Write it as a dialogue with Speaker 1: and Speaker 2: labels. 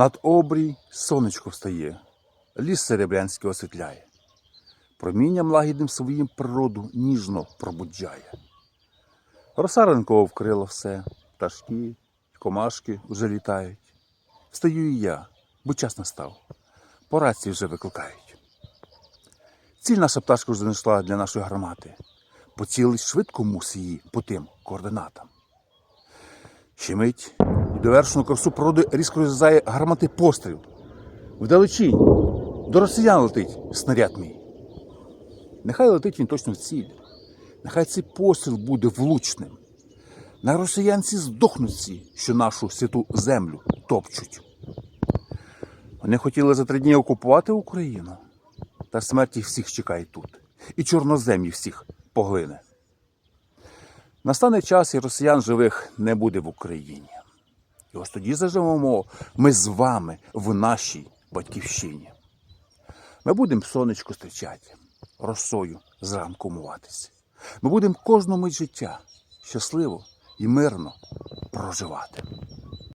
Speaker 1: Над обрій сонечко встає, ліс серебрянський освітляє. Промінням лагідним своїм природу ніжно пробуджає. Роса ранково вкрила все, пташки, комашки вже літають. Встаю і я, бо час настав. По рації вже викликають. Ціль наша пташка вже знайшла для нашої гармати. Поцілить швидко мус її по тим координатам. Щемить і довершену красу природи різко розрізає гармати постріл. Вдалечінь до росіян летить снаряд мій. Нехай летить він точно в ціль. Нехай цей постріл буде влучним. На росіянці здохнуть ці, що нашу святу землю топчуть. Вони хотіли за три дні окупувати Україну, та смерть всіх чекає тут, і чорноземі всіх поглине. Настане час, і росіян живих не буде в Україні. І ось тоді заживемо ми з вами в нашій батьківщині. Ми будемо сонечко зустрічати, росою зранку муватися. Ми будемо кожну мить життя щасливо і мирно проживати.